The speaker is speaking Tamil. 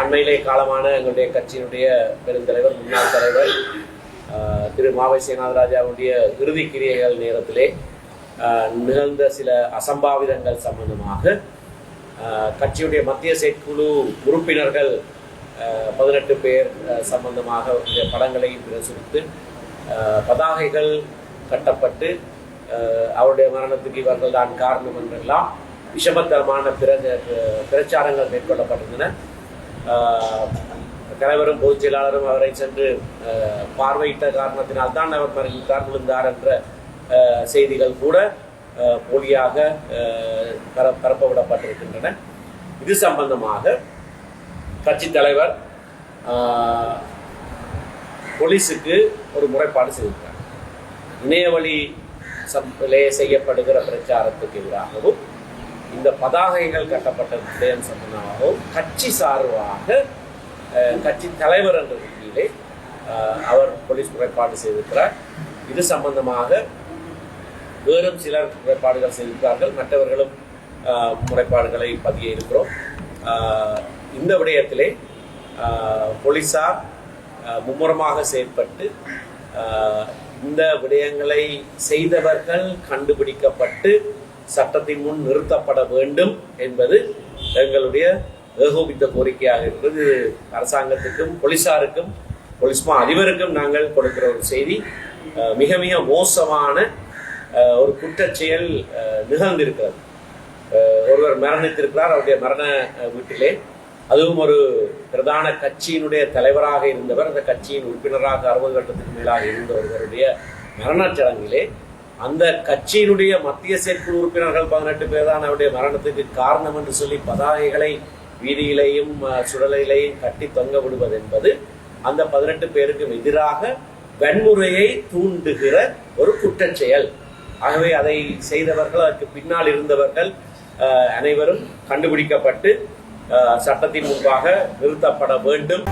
அண்மையிலே காலமான எங்களுடைய கட்சியினுடைய பெருந்தலைவர் முன்னாள் தலைவர் திரு மாவை சேனாதராஜாவுடைய இறுதி கிரியைகள் நேரத்திலே நிகழ்ந்த சில அசம்பாவிதங்கள் சம்பந்தமாக கட்சியுடைய மத்திய செயற்குழு உறுப்பினர்கள் பதினெட்டு பேர் சம்பந்தமாக படங்களை பிரசுரித்து பதாகைகள் கட்டப்பட்டு அவருடைய மரணத்துக்கு இவர்கள் தான் காரணம் என்றெல்லாம் விஷமத்தரமான பிர பிரச்சாரங்கள் மேற்கொள்ளப்பட்டிருந்தன. தலைவரும் பொதுச் செயலாளரும் அவரை சென்று பார்வையிட்ட காரணத்தினால் தான் அவர் மறைந்தார் விழுந்தார் என்ற செய்திகள் கூட போலியாக பர பரப்பவிடப்பட்டிருக்கின்றன. இது சம்பந்தமாக கட்சி தலைவர் போலீஸுக்கு ஒரு முறைப்பாடு செய்திருக்கிறார். இணையவழி சம்பிலே செய்யப்படுகிற பிரச்சாரத்துக்கு எதிராகவும் இந்த பதாகைகள் கட்டப்பட்ட விடயம் சம்பந்தமாகவும் கட்சி சார்பாக கட்சி தலைவர் என்ற ரீதியிலே அவர் போலீஸ் முறைப்பாடு செய்திருக்கிறார். இது சம்பந்தமாக வேறும் சிலர் முறைப்பாடுகள் செய்திருக்கிறார்கள். மற்றவர்களும் முறைப்பாடுகளை பதிய இருக்கிறோம். இந்த விடயத்திலே போலீஸார் மும்முரமாக செயற்பட்டு இந்த விடயங்களை செய்தவர்கள் கண்டுபிடிக்கப்பட்டு சட்டத்தின் முன் நிறுத்தப்பட வேண்டும் என்பது எங்களுடைய ஏகோபித்த கோரிக்கையாக இருக்கிறது அரசாங்கத்துக்கும் போலீசாருக்கும் போலீஸ்மா அதிபருக்கும் நாங்கள் கொடுக்கிற ஒரு செய்தி. அஹ், மிக மிக மோசமான அஹ், ஒரு குற்ற செயல் நிகழ்ந்திருக்கிறது. அஹ், ஒருவர் மரணித்திருக்கிறார் அவருடைய மரண வீட்டிலே. அதுவும் ஒரு பிரதான கட்சியினுடைய தலைவராக இருந்தவர். அந்த கட்சியின் உறுப்பினராக அறுபது கட்டத்துக்கு மேலாக இருந்த ஒருவருடைய மரணச் சடங்கிலே அந்த கட்சியினுடைய மத்திய செயற்குழு உறுப்பினர்கள் பதினெட்டு பேர் தான் அவருடைய மரணத்துக்கு காரணம் என்று சொல்லி பதாகைகளை வீதியிலையும் சுடலையிலையும் கட்டி தொங்க விடுவது என்பது அந்த பதினெட்டு பேருக்கும் எதிராக வன்முறையை தூண்டுகிற ஒரு குற்றச்செயல். ஆகவே அதை செய்தவர்கள் அதற்கு பின்னால் இருந்தவர்கள் அனைவரும் கண்டுபிடிக்கப்பட்டு சட்டத்தின் முன்பாக நிறுத்தப்பட வேண்டும்.